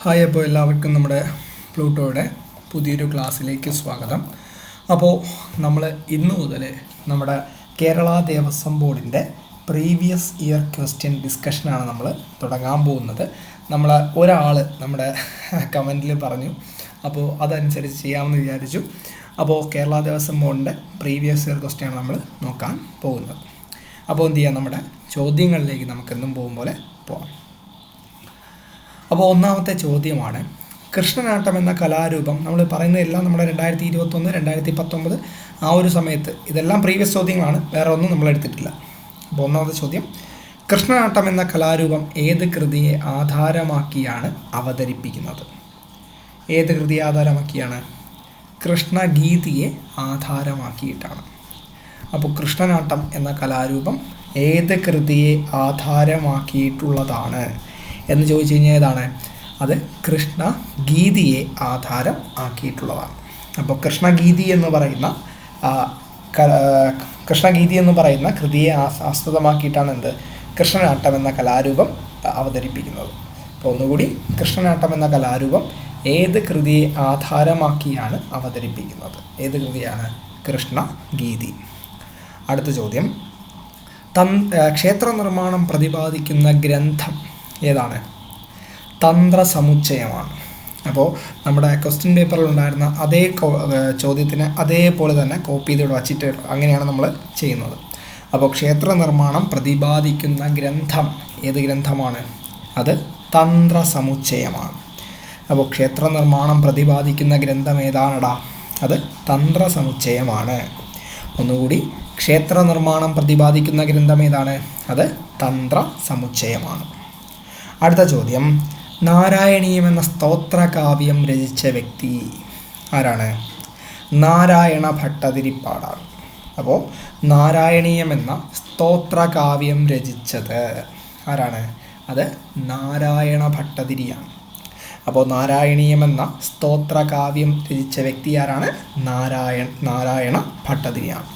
Hi അപ്പോൾ എല്ലാവർക്കും നമ്മുടെ പ്ലൂട്ടോയുടെ പുതിയൊരു ക്ലാസ്സിലേക്ക് സ്വാഗതം. അപ്പോൾ നമ്മൾ ഇന്ന് മുതൽ നമ്മുടെ കേരള ദേവസ്വം ബോർഡിന്റെ പ്രീവിയസ് ഇയർ ക്വസ്റ്റ്യൻ ഡിസ്കഷനാണ് നമ്മൾ തുടങ്ങാൻ പോകുന്നത്. നമ്മൾ ഒരാൾ നമ്മുടെ കമന്റിൽ പറഞ്ഞു. അപ്പോൾ അതനുസരിച്ച് ചെയ്യാമെന്ന് വിചാരിച്ചു. അപ്പോൾ കേരള ദേവസ്വം ബോർഡിന്റെ പ്രീവിയസ് ഇയർ ക്വസ്റ്റ്യനാണ് നമ്മൾ നോക്കാൻ പോകുന്നത്. അപ്പോൾ എന്ത് ചെയ്യാം? നമ്മുടെ ചോദ്യങ്ങളിലേക്ക് നമുക്കെന്നും പോകും പോലെ പോകാം അപ്പോൾ ഒന്നാമത്തെ ചോദ്യമാണ്. കൃഷ്ണനാട്ടം എന്ന കലാരൂപം നമ്മൾ പറയുന്നതെല്ലാം നമ്മുടെ രണ്ടായിരത്തി ഇരുപത്തൊന്ന് രണ്ടായിരത്തി പത്തൊമ്പത് ആ ഒരു സമയത്ത് ഇതെല്ലാം പ്രീവിയസ് ചോദ്യങ്ങളാണ്. വേറെ ഒന്നും നമ്മൾ എടുത്തിട്ടില്ല. അപ്പോൾ ഒന്നാമത്തെ ചോദ്യം. കൃഷ്ണനാട്ടം എന്ന കലാരൂപം ഏത് കൃതിയെ ആധാരമാക്കിയാണ് അവതരിപ്പിക്കുന്നത്? ഏത് കൃതിയെ ആധാരമാക്കിയാണ്? കൃഷ്ണഗീതിയെ ആധാരമാക്കിയിട്ടാണ്. അപ്പോൾ കൃഷ്ണനാട്ടം എന്ന കലാരൂപം ഏത് കൃതിയെ ആധാരമാക്കിയിട്ടുള്ളതാണ്? എന്ന് ചോദിച്ചു കഴിഞ്ഞാൽ ഏതാണ്? അത് കൃഷ്ണ ഗീതിയെ ആധാരം ആക്കിയിട്ടുള്ളതാണ്. അപ്പോൾ കൃഷ്ണഗീതി എന്ന് പറയുന്ന കൃഷ്ണഗീതി എന്ന് പറയുന്ന കൃതിയെ ആസ്- ആസ്പദമാക്കിയിട്ടാണ് എന്ത്? കൃഷ്ണനാട്ടം എന്ന കലാരൂപം അവതരിപ്പിക്കുന്നത്. അപ്പോൾ ഒന്നുകൂടി കൃഷ്ണനാട്ടം എന്ന കലാരൂപം ഏത് കൃതിയെ ആധാരമാക്കിയാണ് അവതരിപ്പിക്കുന്നത്? ഏത് കൃതിയാണ്? കൃഷ്ണ ഗീതി. അടുത്ത ചോദ്യം. തൻ ക്ഷേത്ര നിർമ്മാണം പ്രതിപാദിക്കുന്ന ഗ്രന്ഥം ഏതാണ്? തന്ത്ര സമുച്ചയമാണ് അപ്പോൾ നമ്മുടെ ക്വസ്റ്റ്യൻ പേപ്പറിൽ ഉണ്ടായിരുന്ന അതേ ചോദ്യത്തിന് അതേപോലെ തന്നെ കോപ്പി ചെയ്ത് ഇവിടെ വച്ചിട്ട് അങ്ങനെയാണ് നമ്മൾ ചെയ്യുന്നത്. അപ്പോൾ ക്ഷേത്ര നിർമ്മാണം പ്രതിപാദിക്കുന്ന ഗ്രന്ഥം ഏത് ഗ്രന്ഥമാണ്? അത് തന്ത്ര സമുച്ചയമാണ് അപ്പോൾ ക്ഷേത്ര നിർമ്മാണം പ്രതിപാദിക്കുന്ന ഗ്രന്ഥം ഏതാണടാ? അത് തന്ത്ര സമുച്ചയമാണ് ഒന്നുകൂടി ക്ഷേത്ര നിർമ്മാണം പ്രതിപാദിക്കുന്ന ഗ്രന്ഥം ഏതാണ്? അത് തന്ത്ര സമുച്ചയമാണ് അടുത്ത ചോദ്യം. നാരായണീയം എന്ന സ്തോത്രകാവ്യം രചിച്ച വ്യക്തി ആരാണ്? നാരായണ ഭട്ടതിരിപ്പാടാണ്. അപ്പോൾ നാരായണീയം എന്ന സ്തോത്രകാവ്യം രചിച്ചത് ആരാണ്? അത് നാരായണ ഭട്ടതിരിയാണ്. അപ്പോൾ നാരായണീയം എന്ന സ്തോത്രകാവ്യം രചിച്ച വ്യക്തി ആരാണ്? നാരായണ നാരായണ ഭട്ടതിരിയാണ്.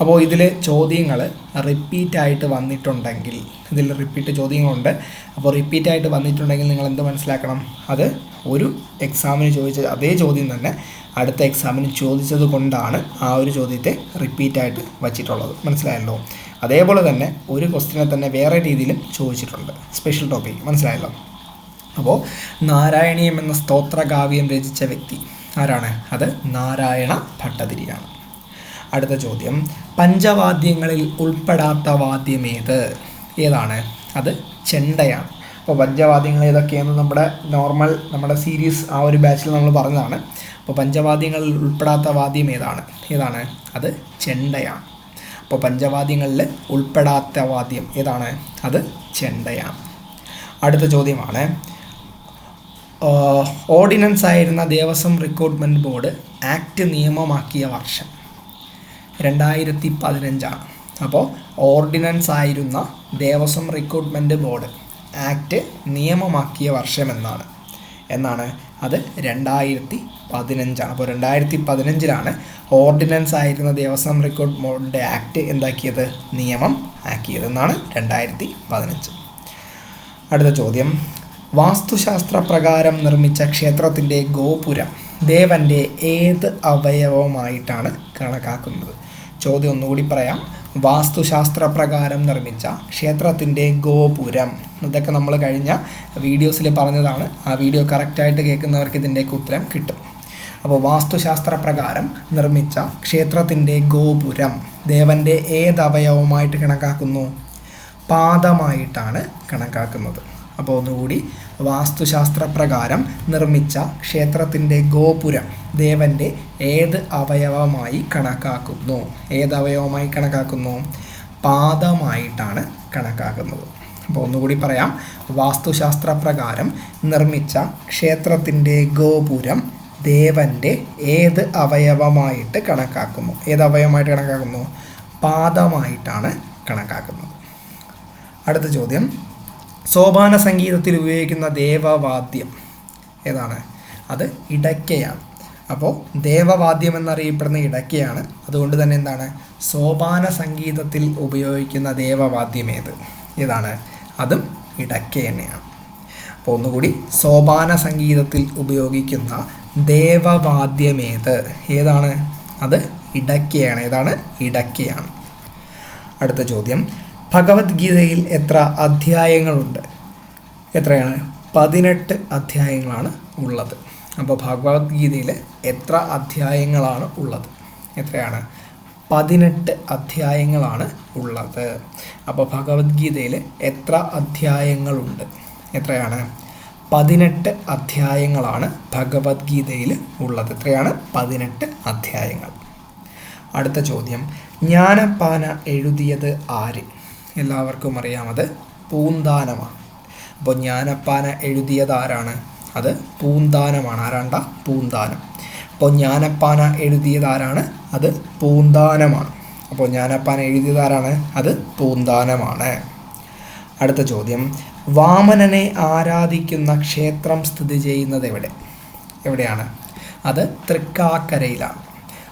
അപ്പോൾ ഇതിൽ ചോദ്യങ്ങൾ റിപ്പീറ്റായിട്ട് വന്നിട്ടുണ്ടെങ്കിൽ ഇതിൽ റിപ്പീറ്റ് ചോദ്യങ്ങളുണ്ട്. അപ്പോൾ റിപ്പീറ്റായിട്ട് വന്നിട്ടുണ്ടെങ്കിൽ നിങ്ങൾ എന്ത് മനസ്സിലാക്കണം? അത് ഒരു എക്സാമിന് ചോദിച്ച അതേ ചോദ്യം തന്നെ അടുത്ത എക്സാമിന് ചോദിച്ചത് കൊണ്ടാണ് ആ ഒരു ചോദ്യത്തെ റിപ്പീറ്റായിട്ട് വച്ചിട്ടുള്ളത്. മനസ്സിലായല്ലോ? അതേപോലെ തന്നെ ഒരു ക്വസ്റ്റിനെ തന്നെ വേറെ രീതിയിലും ചോദിച്ചിട്ടുണ്ട്. സ്പെഷ്യൽ ടോപ്പിക് മനസ്സിലായല്ലോ? അപ്പോൾ നാരായണീയം എന്ന സ്തോത്രകാവ്യം രചിച്ച വ്യക്തി ആരാണ്? അത് നാരായണ ഭട്ടതിരിയാണ്. അടുത്ത ചോദ്യം. പഞ്ചവാദ്യങ്ങളിൽ ഉൾപ്പെടാത്ത വാദ്യം ഏത്? ഏതാണ്? അത് ചെണ്ടയാണ്. അപ്പോൾ പഞ്ചവാദ്യങ്ങൾ ഏതൊക്കെയെന്ന് നമ്മുടെ നോർമൽ നമ്മുടെ സീരീസ് ആ ഒരു ബാച്ചിൽ നമ്മൾ പറഞ്ഞതാണ്. അപ്പോൾ പഞ്ചവാദ്യങ്ങളിൽ ഉൾപ്പെടാത്ത വാദ്യം ഏതാണ്? ഏതാണ്? അത് ചെണ്ടയാണ്. അപ്പോൾ പഞ്ചവാദ്യങ്ങളിൽ ഉൾപ്പെടാത്ത വാദ്യം ഏതാണ്? അത് ചെണ്ടയാണ്. അടുത്ത ചോദ്യമാണ്. ഓർഡിനൻസ് ആയിരുന്ന ദേവസ്വം റിക്രൂട്ട്മെന്റ് ബോർഡ് ആക്ട് നിയമമാക്കിയ വർഷം. രണ്ടായിരത്തി പതിനഞ്ചാണ് അപ്പോൾ ഓർഡിനൻസ് ആയിരുന്ന ദേവസ്വം റിക്രൂട്ട്മെന്റ് ബോർഡ് ആക്ട് നിയമമാക്കിയ വർഷം എന്നാണ്. എന്നാണ് അത് രണ്ടായിരത്തി പതിനഞ്ചാണ് അപ്പോൾ രണ്ടായിരത്തി പതിനഞ്ചിലാണ് ഓർഡിനൻസ് ആയിരുന്ന ദേവസ്വം റിക്രൂട്ട് ബോർഡിന്റെ ആക്ട് എന്താക്കിയത്? നിയമം ആക്കിയത് എന്നാണ് രണ്ടായിരത്തി പതിനഞ്ച് അടുത്ത ചോദ്യം. വാസ്തുശാസ്ത്ര പ്രകാരം നിർമ്മിച്ച ക്ഷേത്രത്തിന്റെ ഗോപുരം ദേവന്റെ ഏത് അവയവമായിട്ടാണ് കണക്കാക്കുന്നത്? ചോദ്യം ഒന്നുകൂടി പറയാം. വാസ്തുശാസ്ത്ര പ്രകാരം നിർമ്മിച്ച ക്ഷേത്രത്തിന്റെ ഗോപുരം. ഇതൊക്കെ നമ്മൾ കഴിഞ്ഞ വീഡിയോസിൽ പറഞ്ഞതാണ്. ആ വീഡിയോ കറക്റ്റായിട്ട് കേൾക്കുന്നവർക്ക് ഇതിന്റെയൊക്കെ ഉത്തരം കിട്ടും. അപ്പോൾ വാസ്തുശാസ്ത്ര പ്രകാരം നിർമ്മിച്ച ക്ഷേത്രത്തിന്റെ ഗോപുരം ദേവന്റെ ഏതവയവമായിട്ട് കണക്കാക്കുന്നു? പാദമായിട്ടാണ് കണക്കാക്കുന്നത്. അപ്പോൾ ഒന്നുകൂടി വാസ്തുശാസ്ത്ര പ്രകാരം നിർമ്മിച്ച ക്ഷേത്രത്തിന്റെ ഗോപുരം ദേവന്റെ ഏത് അവയവമായി കണക്കാക്കുന്നു? ഏത് അവയവമായി കണക്കാക്കുന്നു? പാദമായിട്ടാണ് കണക്കാക്കുന്നത്. അപ്പോൾ ഒന്നുകൂടി പറയാം. വാസ്തുശാസ്ത്ര പ്രകാരം നിർമ്മിച്ച ക്ഷേത്രത്തിന്റെ ഗോപുരം ദേവന്റെ ഏത് അവയവമായിട്ട് കണക്കാക്കുന്നു? ഏത് അവയവമായിട്ട് കണക്കാക്കുന്നു? പാദമായിട്ടാണ് കണക്കാക്കുന്നത്. അടുത്ത ചോദ്യം. സോപാന സംഗീതത്തിൽ ഉപയോഗിക്കുന്ന ദേവവാദ്യം. ഏതാണ്? അത് ഇടയ്ക്കയാണ്. അപ്പോൾ ദേവവാദ്യം എന്നറിയപ്പെടുന്ന ഇടയ്ക്കയാണ്. അതുകൊണ്ട് തന്നെ എന്താണ്? സോപാന സംഗീതത്തിൽ ഉപയോഗിക്കുന്ന ദേവവാദ്യം ഏത്? ഏതാണ്? അതും ഇടയ്ക്ക തന്നെയാണ്. അപ്പോൾ ഒന്നുകൂടി സോപാന സംഗീതത്തിൽ ഉപയോഗിക്കുന്ന ദേവവാദ്യമേത് ഏതാണ്? അത് ഇടയ്ക്കയാണ്. ഏതാണ്? ഇടയ്ക്കയാണ്. അടുത്ത ചോദ്യം. ഭഗവത്ഗീതയിൽ എത്ര അധ്യായങ്ങളുണ്ട്? എത്രയാണ്? പതിനെട്ട് അധ്യായങ്ങളാണ് ഉള്ളത്. അപ്പോൾ ഭഗവത്ഗീതയിൽ എത്ര അധ്യായങ്ങളാണ് ഉള്ളത്? എത്രയാണ്? പതിനെട്ട് അധ്യായങ്ങളാണ് ഉള്ളത്. അപ്പോൾ ഭഗവത്ഗീതയിൽ എത്ര അധ്യായങ്ങളുണ്ട്? എത്രയാണ്? പതിനെട്ട് അധ്യായങ്ങളാണ് ഭഗവത്ഗീതയിൽ ഉള്ളത്. എത്രയാണ്? പതിനെട്ട് അധ്യായങ്ങൾ. അടുത്ത ചോദ്യം. ജ്ഞാനപ്പാന എഴുതിയത് ആര്? എല്ലാവർക്കും അറിയാം അത് പൂന്താനമാണ് അപ്പോൾ ജ്ഞാനപ്പാന എഴുതിയത് ആരാണ് അത് പൂന്താനമാണ്. ആരാണ്ട? പൂന്താനം. അപ്പോൾ ജ്ഞാനപ്പാന എഴുതിയത് ആരാണ് അത് പൂന്താനമാണ്. അപ്പോൾ ജ്ഞാനപ്പാന എഴുതിയത് ആരാണ് അത് പൂന്താനമാണ്. അടുത്ത ചോദ്യം. വാമനനെ ആരാധിക്കുന്ന ക്ഷേത്രം സ്ഥിതി ചെയ്യുന്നത് എവിടെ? എവിടെയാണ്? അത് തൃക്കാക്കരയിലാണ്.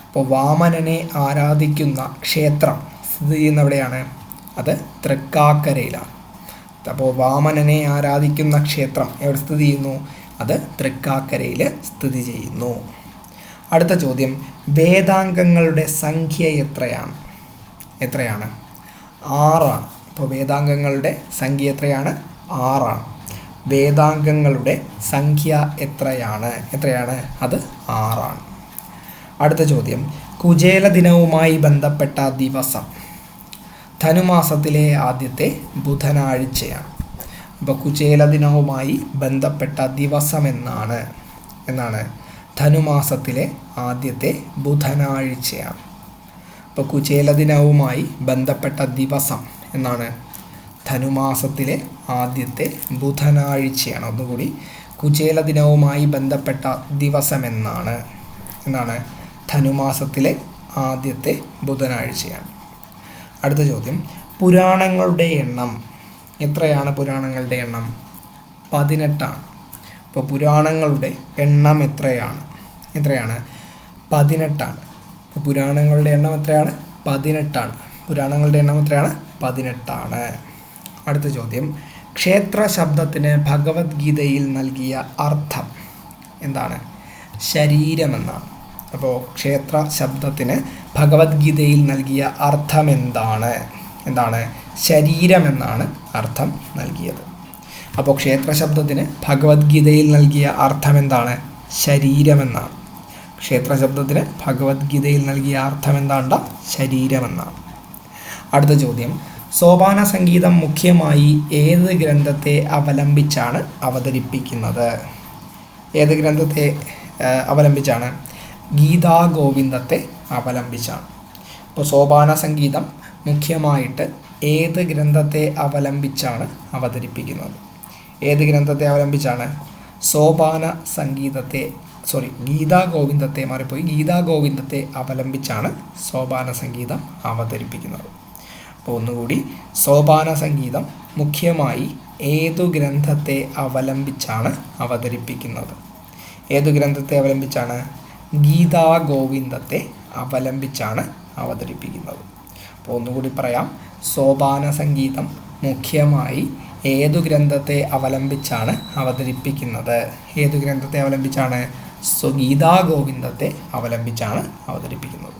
അപ്പോൾ വാമനനെ ആരാധിക്കുന്ന ക്ഷേത്രം സ്ഥിതി ചെയ്യുന്ന എവിടെയാണ്? അത് തൃക്കാക്കരയിലാണ്. അപ്പോൾ വാമനനെ ആരാധിക്കുന്ന ക്ഷേത്രം എവിടെ സ്ഥിതി ചെയ്യുന്നു? അത് തൃക്കാക്കരയിൽ സ്ഥിതി ചെയ്യുന്നു. അടുത്ത ചോദ്യം വേദാംഗങ്ങളുടെ സംഖ്യ എത്രയാണ്? എത്രയാണ്? ആറാണ്. അപ്പോൾ വേദാംഗങ്ങളുടെ സംഖ്യ എത്രയാണ്? ആറാണ്. വേദാംഗങ്ങളുടെ സംഖ്യ എത്രയാണ്? എത്രയാണ്? അത് ആറാണ്. അടുത്ത ചോദ്യം കുചേല ദിനവുമായി ബന്ധപ്പെട്ട ദിവസം. ധനുമാസത്തിലെ ആദ്യത്തെ ബുധനാഴ്ചയാണ്. അപ്പോൾ കുചേല ദിനവുമായി ബന്ധപ്പെട്ട ദിവസം എന്നാണ് എന്നാണ് ധനുമാസത്തിലെ ആദ്യത്തെ ബുധനാഴ്ചയാണ്. അപ്പോൾ കുചേല ദിനവുമായി ബന്ധപ്പെട്ട ദിവസം എന്നാണ് ധനുമാസത്തിലെ ആദ്യത്തെ ബുധനാഴ്ചയാണ്. ഒന്നുകൂടി കുചേല ദിനവുമായി ബന്ധപ്പെട്ട ദിവസം എന്നാണ് എന്നാണ് ധനുമാസത്തിലെ ആദ്യത്തെ ബുധനാഴ്ചയാണ്. അടുത്ത ചോദ്യം. പുരാണങ്ങളുടെ എണ്ണം. എത്രയാണ് പുരാണങ്ങളുടെ എണ്ണം? പതിനെട്ടാണ്. അപ്പോൾ പുരാണങ്ങളുടെ എണ്ണം എത്രയാണ്? എത്രയാണ്? പതിനെട്ടാണ്. അപ്പോൾ പുരാണങ്ങളുടെ എണ്ണം എത്രയാണ്? പതിനെട്ടാണ്. പുരാണങ്ങളുടെ എണ്ണം എത്രയാണ്? പതിനെട്ടാണ്. അടുത്ത ചോദ്യം. ക്ഷേത്ര ശബ്ദത്തിന് ഭഗവത്ഗീതയിൽ നൽകിയ അർത്ഥം എന്താണ്? ശരീരമെന്നാണ്. അപ്പോൾ ക്ഷേത്ര ശബ്ദത്തിന് ഭഗവത്ഗീതയിൽ നൽകിയ അർത്ഥം എന്താണ്? എന്താണ് ശരീരം എന്നാണ് അർത്ഥം നൽകിയത്. അപ്പോൾ ക്ഷേത്ര ശബ്ദത്തിന് ഭഗവത്ഗീതയിൽ നൽകിയ അർത്ഥം എന്താണ് ശരീരമെന്നാണ്. ക്ഷേത്ര ശബ്ദത്തിന് ഭഗവത്ഗീതയിൽ നൽകിയ അർത്ഥം എന്താണ്ട ശരീരമെന്നാണ്. അടുത്ത ചോദ്യം. സോപാന സംഗീതം മുഖ്യമായി ഏത് ഗ്രന്ഥത്തെ അവലംബിച്ചാണ് അവതരിപ്പിക്കുന്നത്? ഏത് ഗ്രന്ഥത്തെ അവലംബിച്ചാണ്? ഗീതാ ഗോവിന്ദത്തെ അവലംബിച്ചാണ്. അപ്പോൾ സോപാന സംഗീതം മുഖ്യമായിട്ട് ഏത് ഗ്രന്ഥത്തെ അവലംബിച്ചാണ് അവതരിപ്പിക്കുന്നത്? ഏത് ഗ്രന്ഥത്തെ അവലംബിച്ചാണ്? സോപാന സംഗീതത്തെ സോറി ഗീതാ ഗോവിന്ദത്തെ മാറിപ്പോയി. ഗീതാ ഗോവിന്ദത്തെ അവലംബിച്ചാണ് സോപാന സംഗീതം അവതരിപ്പിക്കുന്നത്. അപ്പോൾ ഒന്നുകൂടി സോപാന സംഗീതം മുഖ്യമായി ഏതു ഗ്രന്ഥത്തെ അവലംബിച്ചാണ് അവതരിപ്പിക്കുന്നത്? ഏതു ഗ്രന്ഥത്തെ അവലംബിച്ചാണ്? ഗീതാ ഗോവിന്ദത്തെ അവലംബിച്ചാണ് അവതരിപ്പിക്കുന്നത്. അപ്പോൾ ഒന്നുകൂടി പറയാം. സോപാന സംഗീതം മുഖ്യമായി ഏതു ഗ്രന്ഥത്തെ അവലംബിച്ചാണ് അവതരിപ്പിക്കുന്നത്? ഏതു ഗ്രന്ഥത്തെ അവലംബിച്ചാണ്? സ്വഗീതാ ഗോവിന്ദത്തെ അവലംബിച്ചാണ് അവതരിപ്പിക്കുന്നത്.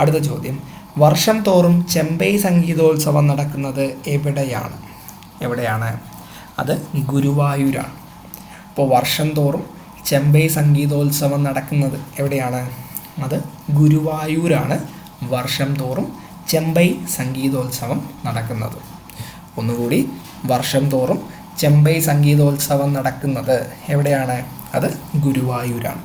അടുത്ത ചോദ്യം. വർഷം തോറും ചെമ്പൈ സംഗീതോത്സവം നടക്കുന്നത് എവിടെയാണ്? എവിടെയാണ്? അത് ഗുരുവായൂരാണ്. അപ്പോൾ വർഷം തോറും ചെമ്പൈ സംഗീതോത്സവം നടക്കുന്നത് എവിടെയാണ്? അത് ഗുരുവായൂരാണ്. വർഷം തോറും ചെമ്പൈ സംഗീതോത്സവം നടക്കുന്നത്. ഒന്നുകൂടി വർഷം തോറും ചെമ്പൈ സംഗീതോത്സവം നടക്കുന്നത് എവിടെയാണ്? അത് ഗുരുവായൂരാണ്.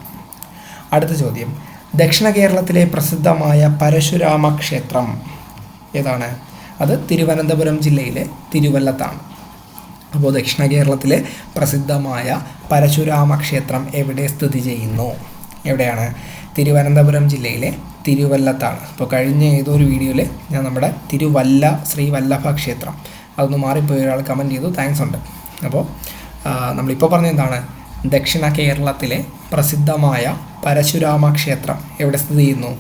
അടുത്ത ചോദ്യം. ദക്ഷിണ കേരളത്തിലെ പ്രസിദ്ധമായ പരശുരാമ ക്ഷേത്രം ഏതാണ്? അത് തിരുവനന്തപുരം ജില്ലയിലെ തിരുവല്ലത്താണ്. അപ്പോൾ ദക്ഷിണ കേരളത്തിലെ പ്രസിദ്ധമായ പരശുരാമ ക്ഷേത്രം എവിടെ സ്ഥിതി ചെയ്യുന്നു? എവിടെയാണ്? തിരുവനന്തപുരം ജില്ലയിലെ തിരുവല്ലത്താണ്. അപ്പോൾ കഴിഞ്ഞ ഏതോ ഒരു വീഡിയോയിൽ ഞാൻ നമ്മുടെ തിരുവല്ല ശ്രീ വല്ലഭ ക്ഷേത്രം അതൊന്ന് മാറിപ്പോയി ഒരാൾ കമന്റ് ചെയ്തു. താങ്ക്സ് ഉണ്ട്. അപ്പോൾ നമ്മളിപ്പോൾ പറഞ്ഞ എന്താണ്? ദക്ഷിണ കേരളത്തിലെ പ്രസിദ്ധമായ പരശുരാമ ക്ഷേത്രം എവിടെ സ്ഥിതി ചെയ്യുന്നു?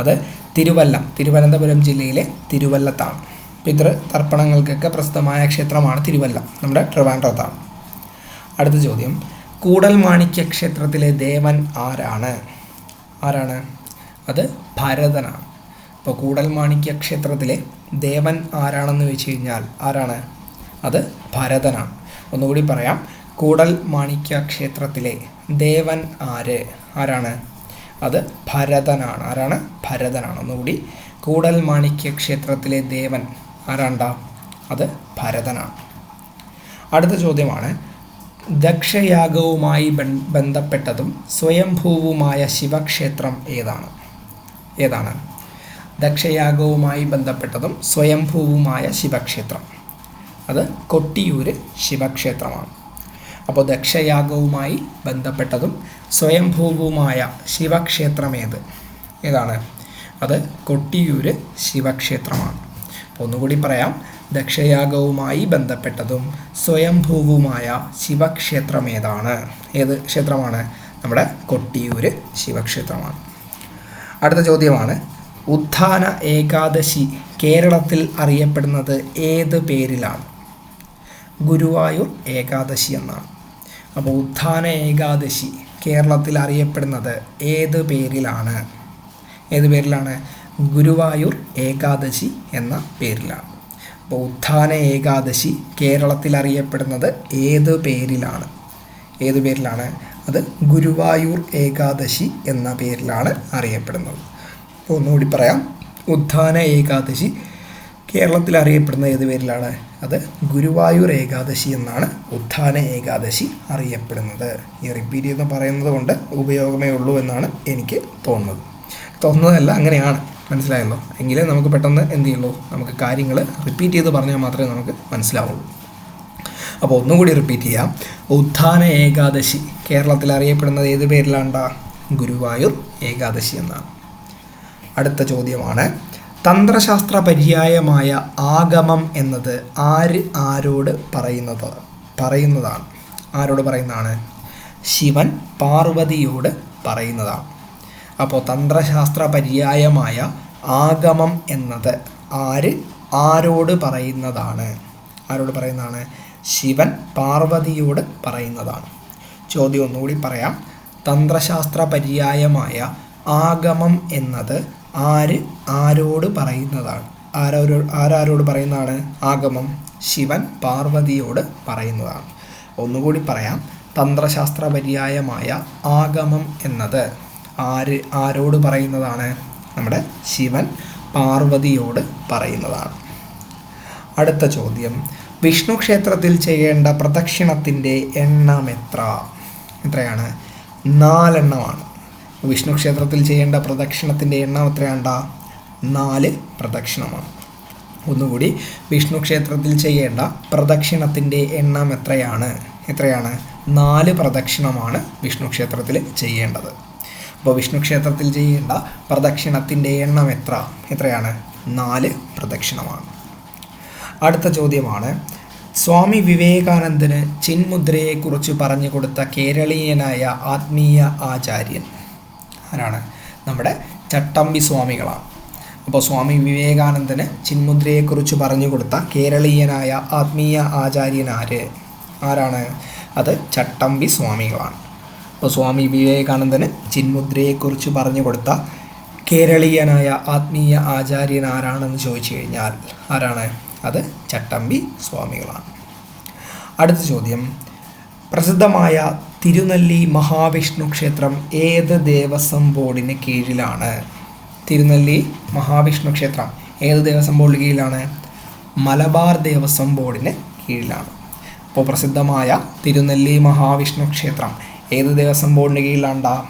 അത് തിരുവല്ലം തിരുവനന്തപുരം ജില്ലയിലെ തിരുവല്ലത്താണ്. പിതൃ തർപ്പണങ്ങൾക്കൊക്കെ പ്രസിദ്ധമായ ക്ഷേത്രമാണ് തിരുവല്ല. നമ്മുടെ ട്രിവാൻഡ്രത്താണ്. അടുത്ത ചോദ്യം. കൂടൽ മാണിക്യ ക്ഷേത്രത്തിലെ ദേവൻ ആരാണ്? ആരാണ്? അത് ഭരതനാണ്. അപ്പോൾ കൂടൽ മാണിക്യ ക്ഷേത്രത്തിലെ ദേവൻ ആരാണെന്ന് വെച്ച് കഴിഞ്ഞാൽ ആരാണ്? അത് ഭരതനാണ്. ഒന്നുകൂടി പറയാം. കൂടൽ മാണിക്യ ക്ഷേത്രത്തിലെ ദേവൻ ആര്? ആരാണ്? അത് ഭരതനാണ്. ആരാണ്? ഭരതനാണ്. ഒന്നുകൂടി. കൂടൽ മാണിക്യ ക്ഷേത്രത്തിലെ ദേവൻ ആരാണ്ടാ അത് ഭരതനാണ്. അടുത്ത ചോദ്യമാണ്. ദക്ഷയാഗവുമായി ബന്ധപ്പെട്ടതും സ്വയംഭൂവുമായ ശിവക്ഷേത്രം ഏതാണ്? ഏതാണ്? ദക്ഷയാഗവുമായി ബന്ധപ്പെട്ടതും സ്വയംഭൂവുമായ ശിവക്ഷേത്രം. അത് കൊട്ടിയൂര് ശിവക്ഷേത്രമാണ്. അപ്പോൾ ദക്ഷയാഗവുമായി ബന്ധപ്പെട്ടതും സ്വയംഭൂവുമായ ശിവക്ഷേത്രം ഏത്? ഏതാണ്? അത് കൊട്ടിയൂര് ശിവക്ഷേത്രമാണ്. ഒന്നുകൂടി പറയാം. ദക്ഷയാഗവുമായി ബന്ധപ്പെട്ടതും സ്വയംഭൂവുമായ ശിവക്ഷേത്രം ഏതാണ്? ഏത് ക്ഷേത്രമാണ്? നമ്മുടെ കൊട്ടിയൂര് ശിവക്ഷേത്രമാണ്. അടുത്ത ചോദ്യമാണ്. ഉത്ഥാന ഏകാദശി കേരളത്തിൽ അറിയപ്പെടുന്നത് ഏത് പേരിലാണ്? ഗുരുവായൂർ ഏകാദശി എന്നാണ്. അപ്പോൾ ഉത്ഥാന ഏകാദശി കേരളത്തിൽ അറിയപ്പെടുന്നത് ഏത് പേരിലാണ്? ഏത് പേരിലാണ്? ഗുരുവായൂർ ഏകാദശി എന്ന പേരിലാണ്. അപ്പോൾ ഉത്ഥാന ഏകാദശി കേരളത്തിൽ അറിയപ്പെടുന്നത് ഏത് പേരിലാണ്? ഏത് പേരിലാണ്? അത് ഗുരുവായൂർ ഏകാദശി എന്ന പേരിലാണ് അറിയപ്പെടുന്നത്. അപ്പോൾ ഒന്നുകൂടി പറയാം. ഉത്ഥാന ഏകാദശി കേരളത്തിൽ അറിയപ്പെടുന്ന ഏത് പേരിലാണ്? അത് ഗുരുവായൂർ ഏകാദശി എന്നാണ് ഉത്ഥാന ഏകാദശി അറിയപ്പെടുന്നത്. ഈ റിപ്പീറ്റ് ചെയ്ത് പറയുന്നത് കൊണ്ട് ഉപയോഗമേ ഉള്ളൂ എന്നാണ് എനിക്ക് തോന്നുന്നത്. തോന്നുന്നതല്ല അങ്ങനെയാണ്. മനസ്സിലായല്ലോ എങ്കിലേ നമുക്ക് പെട്ടെന്ന് എന്ത് ചെയ്യുള്ളൂ? നമുക്ക് കാര്യങ്ങൾ റിപ്പീറ്റ് ചെയ്ത് പറഞ്ഞാൽ മാത്രമേ നമുക്ക് മനസ്സിലാവുള്ളൂ. അപ്പോൾ ഒന്നും കൂടി റിപ്പീറ്റ് ചെയ്യാം. ഉത്ഥാന ഏകാദശി. കേരളത്തിൽ അറിയപ്പെടുന്നത് ഏത് പേരിലാണ്ടാ? ഗുരുവായൂർ ഏകാദശി എന്നാണ്. അടുത്ത ചോദ്യമാണ്. തന്ത്രശാസ്ത്ര പര്യായമായ ആഗമം എന്നത് ആര് ആരോട് പറയുന്നത്? പറയുന്നതാണ്. ആരോട് പറയുന്നതാണ്? ശിവൻ പാർവതിയോട് പറയുന്നതാണ്. അപ്പോൾ തന്ത്രശാസ്ത്ര പര്യായമായ ആഗമം എന്നത് ആര്? ആരോട് പറയുന്നതാണ്. ആരോട് പറയുന്നതാണ്? ശിവൻ പാർവതിയോട് പറയുന്നതാണ്. ചോദ്യം ഒന്നുകൂടി പറയാം. തന്ത്രശാസ്ത്ര പര്യായമായ ആഗമം എന്നത് ആര്? ആരോട് പറയുന്നതാണ്. ആരോരോ ആരാരോട് പറയുന്നതാണ്? ആഗമം. ശിവൻ പാർവതിയോട് പറയുന്നതാണ്. ഒന്നുകൂടി പറയാം. തന്ത്രശാസ്ത്ര പര്യായമായ ആഗമം എന്നത് ആര് ആരോട് പറയുന്നതാണ്? നമ്മുടെ ശിവൻ പാർവതിയോട് പറയുന്നതാണ്. അടുത്ത ചോദ്യം. വിഷ്ണു ക്ഷേത്രത്തിൽ ചെയ്യേണ്ട പ്രദക്ഷിണത്തിന്റെ എണ്ണം എത്ര? എത്രയാണ്? നാലെണ്ണമാണ്. വിഷ്ണു ക്ഷേത്രത്തിൽ ചെയ്യേണ്ട പ്രദക്ഷിണത്തിന്റെ എണ്ണം എത്രയാണ്ട? നാല് പ്രദക്ഷിണമാണ്. ഒന്നുകൂടി. വിഷ്ണു ക്ഷേത്രത്തിൽ ചെയ്യേണ്ട പ്രദക്ഷിണത്തിന്റെ എണ്ണം എത്രയാണ്? എത്രയാണ്? നാല് പ്രദക്ഷിണമാണ് വിഷ്ണു ക്ഷേത്രത്തിൽ ചെയ്യേണ്ടത്. അപ്പോൾ വിഷ്ണു ക്ഷേത്രത്തിൽ ചെയ്യേണ്ട പ്രദക്ഷിണത്തിന്റെ എണ്ണം എത്ര? എത്രയാണ്? നാല് പ്രദക്ഷിണമാണ്. അടുത്ത ചോദ്യമാണ് സ്വാമി വിവേകാനന്ദന് ചിന്മുദ്രയെക്കുറിച്ച് പറഞ്ഞു കൊടുത്ത കേരളീയനായ ആത്മീയ ആചാര്യൻ ആരാണ്? നമ്മുടെ ചട്ടമ്പി സ്വാമികളാണ്. അപ്പോൾ സ്വാമി വിവേകാനന്ദന് ചിന്മുദ്രയെക്കുറിച്ച് പറഞ്ഞു കൊടുത്ത കേരളീയനായ ആത്മീയ ആചാര്യൻ ആര്? ആരാണ്? അത് ചട്ടമ്പി സ്വാമികളാണ്. അപ്പോൾ സ്വാമി വിവേകാനന്ദന് ചിന്മുദ്രയെക്കുറിച്ച് പറഞ്ഞു കൊടുത്ത കേരളീയനായ ആത്മീയ ആചാര്യൻ ആരാണെന്ന് ചോദിച്ചു കഴിഞ്ഞാൽ ആരാണ്? അത് ചട്ടമ്പി സ്വാമികളാണ്. അടുത്ത ചോദ്യം. പ്രസിദ്ധമായ തിരുനെല്ലി മഹാവിഷ്ണു ക്ഷേത്രം ഏത് ദേവസ്വം ബോർഡിന് കീഴിലാണ്? തിരുനെല്ലി മഹാവിഷ്ണു ക്ഷേത്രം ഏത് ദേവസ്വം ബോർഡിന് കീഴിലാണ്? മലബാർ ദേവസ്വം ബോർഡിന് കീഴിലാണ്. അപ്പോൾ പ്രസിദ്ധമായ തിരുനെല്ലി മഹാവിഷ്ണു ക്ഷേത്രം ഏത് ദേവസ്വം ബോർഡിന് കീഴിലാണ്ടാ?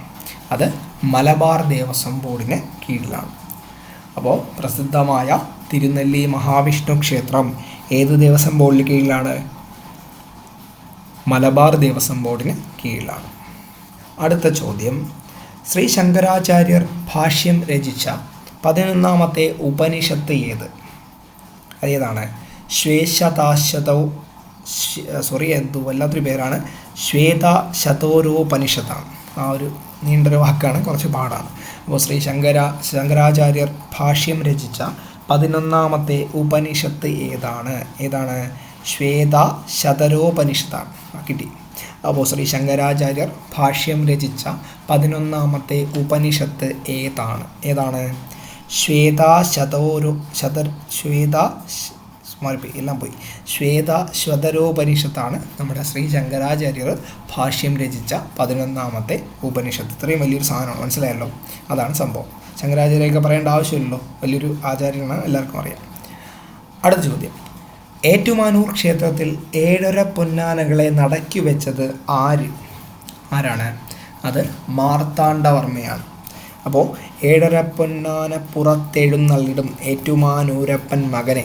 അത് മലബാർ ദേവസ്വം ബോർഡിന് കീഴിലാണ്. അപ്പോൾ പ്രസിദ്ധമായ തിരുനെല്ലി മഹാവിഷ്ണു ക്ഷേത്രം ഏത് ദേവസ്വം ബോർഡിന് കീഴിലാണ്? മലബാർ ദേവസ്വം ബോർഡിന് കീഴിലാണ്. അടുത്ത ചോദ്യം. ശ്രീ ശങ്കരാചാര്യർ ഭാഷ്യം രചിച്ച പതിനൊന്നാമത്തെ ഉപനിഷത്ത് ഏത്? അതേതാണ്. ശ്വേശതാശതൗ സോറി എന്തു വല്ലാത്തൊരു പേരാണ്. ശ്വേത ശതോരോപനിഷത്താണ് ആ ഒരു നീണ്ടൊരു വാക്കാണ് കുറച്ച് പാടാണ്. അപ്പോൾ ശ്രീ ശങ്കര ശങ്കരാചാര്യർ ഭാഷ്യം രചിച്ച പതിനൊന്നാമത്തെ ഉപനിഷത്ത് ഏതാണ്? ഏതാണ്? ശ്വേത ശതരോപനിഷത്താണ് കിട്ടി. അപ്പോൾ ശ്രീ ശങ്കരാചാര്യർ ഭാഷ്യം രചിച്ച പതിനൊന്നാമത്തെ ഉപനിഷത്ത് ഏതാണ്? ഏതാണ്? ശ്വേത ശതോരു ശതർ ശ്വേതാ മാറിപ്പോയി. എല്ലാം പോയി. ശ്വേത ശ്വതരോപനിഷത്താണ് നമ്മുടെ ശ്രീ ശങ്കരാചാര്യർ ഭാഷ്യം രചിച്ച പതിനൊന്നാമത്തെ ഉപനിഷത്ത്. ഇത്രയും വലിയൊരു സാധനമാണ്. മനസ്സിലായല്ലോ? അതാണ് സംഭവം. ശങ്കരാചാര്യൊക്കെ പറയേണ്ട ആവശ്യമില്ലല്ലോ? വലിയൊരു ആചാര്യനാണ് എല്ലാവർക്കും അറിയാം. അടുത്ത ചോദ്യം. ഏറ്റുമാനൂർ ക്ഷേത്രത്തിൽ ഏഴര പൊന്നാനകളെ നടക്കി വെച്ചത് ആര്? ആരാണ്? അത് മാർത്താണ്ഡവർമ്മയാണ്. അപ്പോൾ ഏഴര പൊന്നാന പുറത്തെഴുന്നള്ളിടും ഏറ്റുമാനൂരപ്പൻ മകനെ.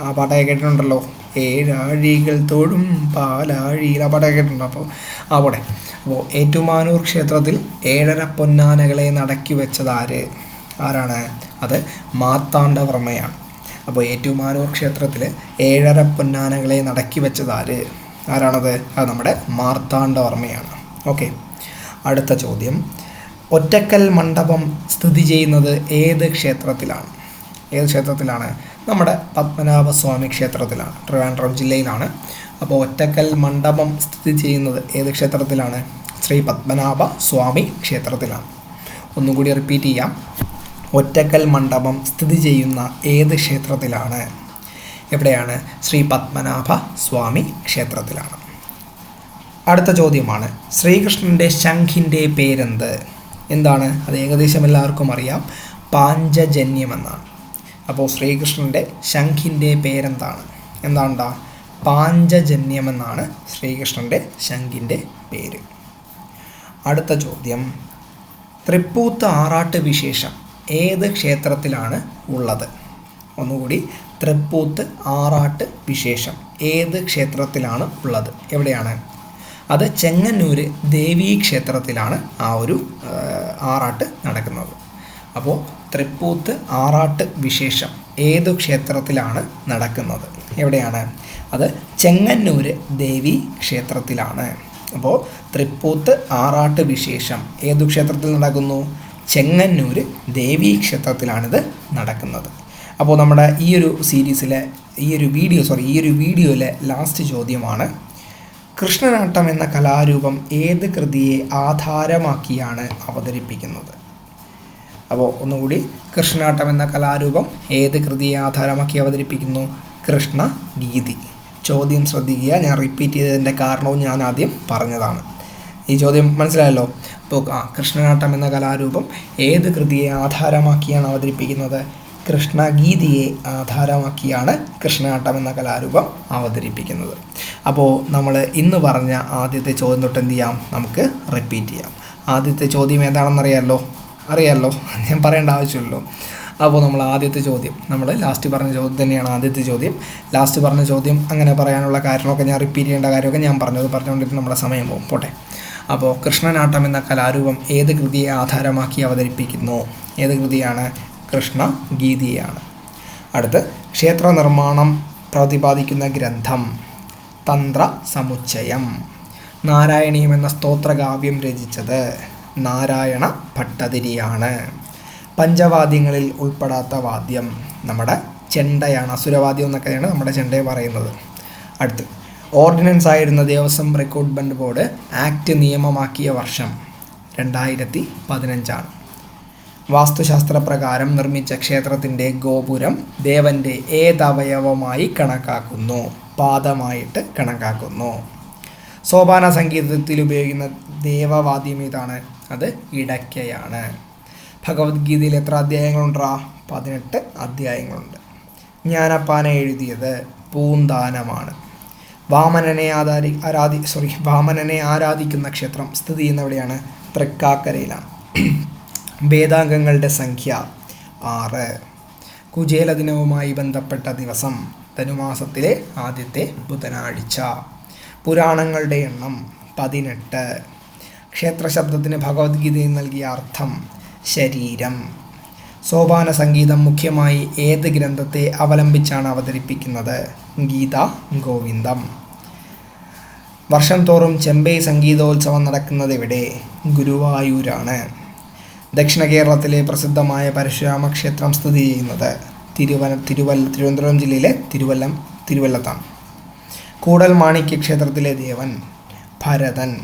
ആ പാട്ടൊക്കെ കേട്ടിട്ടുണ്ടല്ലോ. ഏഴാഴികൾ തോടും പാലാഴിയിൽ ആ പാട്ടൊക്കെ കേട്ടിട്ടുണ്ടോ? അപ്പോൾ ആ പോടെ അപ്പോൾ ഏറ്റുമാനൂർ ക്ഷേത്രത്തിൽ ഏഴര പൊന്നാനകളെ നടക്കി വെച്ചത് ആര്? ആരാണ്? അത് മാർത്താണ്ഡവർമ്മയാണ്. അപ്പോൾ ഏറ്റുമാനൂർ ക്ഷേത്രത്തിൽ ഏഴര പൊന്നാനകളെ നടക്കി വെച്ചത് ആര്? ആരാണത്? അത് നമ്മുടെ മാർത്താണ്ഡവർമ്മയാണ്. ഓക്കെ. അടുത്ത ചോദ്യം. ഒറ്റക്കൽ മണ്ഡപം സ്ഥിതി ചെയ്യുന്നത് ഏത് ക്ഷേത്രത്തിലാണ്? ഏത് ക്ഷേത്രത്തിലാണ്? നമ്മുടെ പത്മനാഭസ്വാമി ക്ഷേത്രത്തിലാണ്. ട്രിവാൻഡ്രം ജില്ലയിലാണ്. അപ്പോൾ ഒറ്റക്കൽ മണ്ഡപം സ്ഥിതി ചെയ്യുന്നത് ഏത് ക്ഷേത്രത്തിലാണ്? ശ്രീ പത്മനാഭ സ്വാമി ക്ഷേത്രത്തിലാണ് ഒന്നുകൂടി റിപ്പീറ്റ് ചെയ്യാം. ഒറ്റക്കൽ മണ്ഡപം സ്ഥിതി ചെയ്യുന്ന ഏത് ക്ഷേത്രത്തിലാണ്? എവിടെയാണ്? ശ്രീ പത്മനാഭ സ്വാമി ക്ഷേത്രത്തിലാണ്. അടുത്ത ചോദ്യമാണ് ശ്രീകൃഷ്ണന്റെ ശംഖിന്റെ പേരെന്ത്? എന്താണ്? അത് ഏകദേശം എല്ലാവർക്കും അറിയാം. പാഞ്ചജന്യമെന്നാണ്. അപ്പോൾ ശ്രീകൃഷ്ണന്റെ ശംഖിന്റെ പേരെന്താണ്? എന്താണ്ടാ? പാഞ്ചജന്യമെന്നാണ് ശ്രീകൃഷ്ണന്റെ ശംഖിന്റെ പേര്. അടുത്ത ചോദ്യം. തൃപ്പൂത്ത് ആറാട്ട് വിശേഷം ഏത് ക്ഷേത്രത്തിലാണ് ഉള്ളത്? ഒന്നുകൂടി. തൃപ്പൂത്ത് ആറാട്ട് വിശേഷം ഏത് ക്ഷേത്രത്തിലാണ് ഉള്ളത്? എവിടെയാണ്? അത് ചെങ്ങന്നൂർ ദേവീ ക്ഷേത്രത്തിലാണ് ആ ഒരു ആറാട്ട് നടക്കുന്നത്. അപ്പോൾ തൃപ്പൂത്ത് ആറാട്ട് വിശേഷം ഏതു ക്ഷേത്രത്തിലാണ് നടക്കുന്നത്? എവിടെയാണ്? അത് ചെങ്ങന്നൂര് ദേവി ക്ഷേത്രത്തിലാണ്. അപ്പോൾ തൃപ്പൂത്ത് ആറാട്ട് വിശേഷം ഏതു ക്ഷേത്രത്തിൽ നടക്കുന്നു? ചെങ്ങന്നൂര് ദേവി ക്ഷേത്രത്തിലാണിത് നടക്കുന്നത്. അപ്പോൾ നമ്മുടെ ഈ ഒരു സീരീസിലെ ഈ ഒരു വീഡിയോ സോറി ഈ ഒരു വീഡിയോയിലെ ലാസ്റ്റ് ചോദ്യമാണ് കൃഷ്ണനാട്ടം എന്ന കലാരൂപം ഏത് കൃതിയെ ആധാരമാക്കിയാണ് അവതരിപ്പിക്കുന്നത്? അപ്പോൾ ഒന്നുകൂടി കൃഷ്ണാട്ടം എന്ന കലാരൂപം ഏത് കൃതിയെ ആധാരമാക്കി അവതരിപ്പിക്കുന്നു? കൃഷ്ണ ഗീതി ചോദ്യം ശ്രദ്ധിക്കുക. ഞാൻ റിപ്പീറ്റ് ചെയ്തതിന്റെ കാരണവും ഞാൻ ആദ്യം പറഞ്ഞതാണ്. ഈ ചോദ്യം മനസ്സിലായല്ലോ? അപ്പോൾ ആ കൃഷ്ണനാട്ടം എന്ന കലാരൂപം ഏത് കൃതിയെ ആധാരമാക്കിയാണ് അവതരിപ്പിക്കുന്നത്? കൃഷ്ണഗീതിയെ ആധാരമാക്കിയാണ് കൃഷ്ണനാട്ടം എന്ന കലാരൂപം അവതരിപ്പിക്കുന്നത്. അപ്പോൾ നമ്മൾ ഇന്ന് പറഞ്ഞ ആദ്യത്തെ ചോദ്യം തൊട്ട് എന്ത് ചെയ്യാം? നമുക്ക് റിപ്പീറ്റ് ചെയ്യാം. ആദ്യത്തെ ചോദ്യം ഏതാണെന്നറിയാമല്ലോ അറിയാമല്ലോ ഞാൻ പറയേണ്ട ആവശ്യമില്ലല്ലോ. അപ്പോൾ നമ്മൾ ആദ്യത്തെ ചോദ്യം. നമ്മൾ ലാസ്റ്റ് പറഞ്ഞ ചോദ്യം തന്നെയാണ് ആദ്യത്തെ ചോദ്യം. ലാസ്റ്റ് പറഞ്ഞ ചോദ്യം അങ്ങനെ പറയാനുള്ള കാരണമൊക്കെ ഞാൻ റിപ്പീറ്റ് ചെയ്യേണ്ട കാര്യമൊക്കെ ഞാൻ പറഞ്ഞത് പറഞ്ഞുകൊണ്ടിട്ട് നമ്മുടെ സമയം പോകും. പോട്ടെ. അപ്പോൾ കൃഷ്ണനാട്ടം എന്ന കലാരൂപം ഏത് കൃതിയെ ആധാരമാക്കി അവതരിപ്പിക്കുന്നു? ഏത് കൃതിയാണ്? കൃഷ്ണ ഗീതിയാണ്. അടുത്ത് ക്ഷേത്ര നിർമ്മാണം പ്രതിപാദിക്കുന്ന ഗ്രന്ഥം. തന്ത്ര സമുച്ചയം. നാരായണീയം എന്ന സ്തോത്രകാവ്യം രചിച്ചത്. നാരായണ ഭട്ടതിരിയാണ്. പഞ്ചവാദ്യങ്ങളിൽ ഉൾപ്പെടാത്ത വാദ്യം നമ്മുടെ ചെണ്ടയാണ് അസുരവാദ്യം എന്നൊക്കെയാണ് നമ്മുടെ ചെണ്ടയെ പറയുന്നത്. അടുത്ത് ഓർഡിനൻസ് ആയിരുന്ന ദേവസ്വം റിക്രൂട്ട്മെന്റ് ബോർഡ് ആക്ട് നിയമമാക്കിയ വർഷം രണ്ടായിരത്തി പതിനഞ്ചാണ് വാസ്തുശാസ്ത്ര പ്രകാരം നിർമ്മിച്ച ക്ഷേത്രത്തിന്റെ ഗോപുരം ദേവന്റെ ഏതവയവമായി കണക്കാക്കുന്നു? പാദമായിട്ട് കണക്കാക്കുന്നു. സോപാന സംഗീതത്തിൽ ഉപയോഗിക്കുന്ന ദേവവാദ്യം ഏതാണ് അത് ഇടയ്ക്കയാണ്. ഭഗവത്ഗീതയിൽ എത്ര അധ്യായങ്ങളുണ്ടാ? പതിനെട്ട് അധ്യായങ്ങളുണ്ട്. ജ്ഞാനപ്പാന എഴുതിയത് പൂന്താനമാണ്. വാമനനെ ആധാരി ആരാധി സോറി വാമനനെ ആരാധിക്കുന്ന ക്ഷേത്രം സ്ഥിതി ചെയ്യുന്ന എവിടെയാണ് തൃക്കാക്കരയിലാണ്. വേദാംഗങ്ങളുടെ സംഖ്യ ആറ്. കുചേല ദിനവുമായി ബന്ധപ്പെട്ട ദിവസം ധനുമാസത്തിലെ ആദ്യത്തെ ബുധനാഴ്ച. പുരാണങ്ങളുടെ എണ്ണം പതിനെട്ട്. ക്ഷേത്രശബ്ദത്തിന് ഭഗവത്ഗീതയിൽ നൽകിയ അർത്ഥം ശരീരം. സോപാന സംഗീതം മുഖ്യമായി ഏത് ഗ്രന്ഥത്തെ അവലംബിച്ചാണ് അവതരിപ്പിക്കുന്നത്? ഗീത ഗോവിന്ദം. വർഷം തോറും ചെമ്പൈ സംഗീതോത്സവം നടക്കുന്നത് എവിടെ ഗുരുവായൂരാണ്. ദക്ഷിണ കേരളത്തിലെ പ്രസിദ്ധമായ പരശുരാമ ക്ഷേത്രം സ്ഥിതി ചെയ്യുന്നത് തിരുവന തിരുവല്ല തിരുവനന്തപുരം ജില്ലയിലെ തിരുവല്ലം തിരുവല്ലത്താണ്. കൂടൽ മാണിക്യ ക്ഷേത്രത്തിലെ ദേവൻ ഭരതൻ.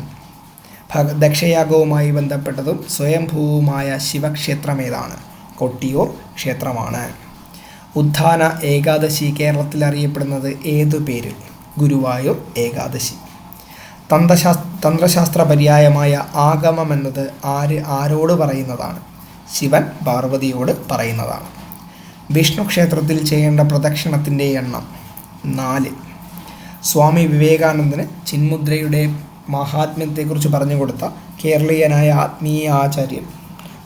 ദക്ഷയാഗവുമായി ബന്ധപ്പെട്ടതും സ്വയംഭൂവുമായ ശിവക്ഷേത്രമേതാണ്. കൊട്ടിയൂർ ക്ഷേത്രമാണ്. ഉത്ഥാന ഏകാദശി കേരളത്തിൽ അറിയപ്പെടുന്നത് ഏതു പേരിൽ? ഗുരുവായൂർ ഏകാദശി. തന്ത്രശാസ് തന്ത്രശാസ്ത്ര പര്യായമായ ആഗമം എന്നത് ആര് ആരോട് പറയുന്നതാണ്? ശിവൻ പാർവതിയോട് പറയുന്നതാണ്. വിഷ്ണു ക്ഷേത്രത്തിൽ ചെയ്യേണ്ട പ്രദക്ഷിണത്തിന്റെ എണ്ണം നാല്. സ്വാമി വിവേകാനന്ദന് ചിന്മുദ്രയുടെ മഹാത്മ്യത്തെക്കുറിച്ച് പറഞ്ഞു കൊടുത്ത കേരളീയനായ ആത്മീയ ആചാര്യൻ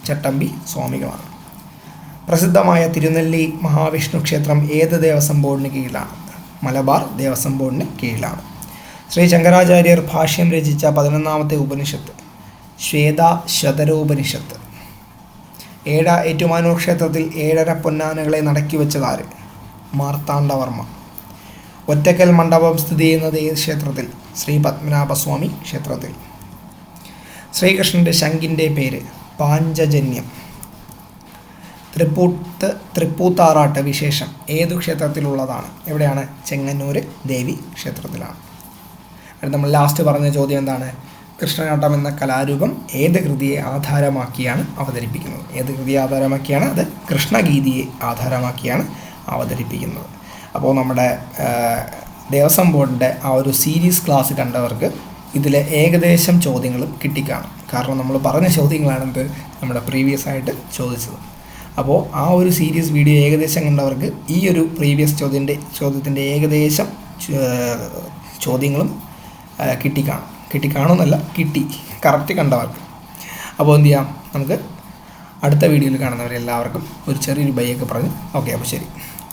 ചട്ടമ്പി സ്വാമികളാണ്. പ്രസിദ്ധമായ തിരുനെല്ലി മഹാവിഷ്ണു ക്ഷേത്രം ഏത് ദേവസ്വം ബോർഡിന് കീഴിലാണ്? മലബാർ ദേവസ്വം ബോർഡിന് കീഴിലാണ്. ശ്രീ ശങ്കരാചാര്യർ ഭാഷ്യം രചിച്ച പതിനൊന്നാമത്തെ ഉപനിഷത്ത് ശ്വേത ശതരോപനിഷത്ത്. ഏഴ ഏറ്റുമാനൂർ ക്ഷേത്രത്തിൽ ഏഴര പൊന്നാനകളെ നടക്കി വെച്ചതാര്? മാർത്താണ്ഡവർമ്മ. ഒറ്റക്കൽ മണ്ഡപം സ്ഥിതി ചെയ്യുന്നത് ഈ ക്ഷേത്രത്തിൽ. ശ്രീ പത്മനാഭസ്വാമി ക്ഷേത്രത്തിൽ. ശ്രീകൃഷ്ണന്റെ ശങ്കിന്റെ പേര് പാഞ്ചജന്യം. തൃപ്പൂത്ത് തൃപ്പൂത്താറാട്ട് വിശേഷം ഏതു ക്ഷേത്രത്തിലുള്ളതാണ്? എവിടെയാണ്? ചെങ്ങന്നൂർ ദേവി ക്ഷേത്രത്തിലാണ്. അവിടെ നമ്മൾ ലാസ്റ്റ് പറഞ്ഞ ചോദ്യം എന്താണ്? കൃഷ്ണനാട്ടം എന്ന കലാരൂപം ഏത് കൃതിയെ ആധാരമാക്കിയാണ് അവതരിപ്പിക്കുന്നത്? ഏത് കൃതിയെ ആധാരമാക്കിയാണ്? അത് കൃഷ്ണഗീതിയെ ആധാരമാക്കിയാണ് അവതരിപ്പിക്കുന്നത്. അപ്പോൾ നമ്മുടെ ദേവസ്വം ബോർഡിന്റെ ആ ഒരു സീരീസ് ക്ലാസ് കണ്ടവർക്ക് ഇതിലെ ഏകദേശം ചോദ്യങ്ങളും കിട്ടിക്കാണും. കാരണം നമ്മൾ പറഞ്ഞ ചോദ്യങ്ങളാണെന്ത് നമ്മുടെ പ്രീവിയസ് ആയിട്ട് ചോദിച്ചത്. അപ്പോൾ ആ ഒരു സീരീസ് വീഡിയോ ഏകദേശം കണ്ടവർക്ക് ഈ ഒരു പ്രീവിയസ് ചോദ്യന്റെ ചോദ്യത്തിന്റെ ഏകദേശം ചോദ്യങ്ങളും കിട്ടിക്കാണും. കിട്ടിക്കാണുമെന്നല്ല കിട്ടി. കറക്റ്റ് കണ്ടവർക്ക്. അപ്പോൾ എന്ത് ചെയ്യാം? നമുക്ക് അടുത്ത വീഡിയോയിൽ കാണുന്നവരെല്ലാവർക്കും ഒരു ചെറിയൊരു ബൈയൊക്കെ പറഞ്ഞ്. ഓക്കെ അപ്പോൾ ശരി.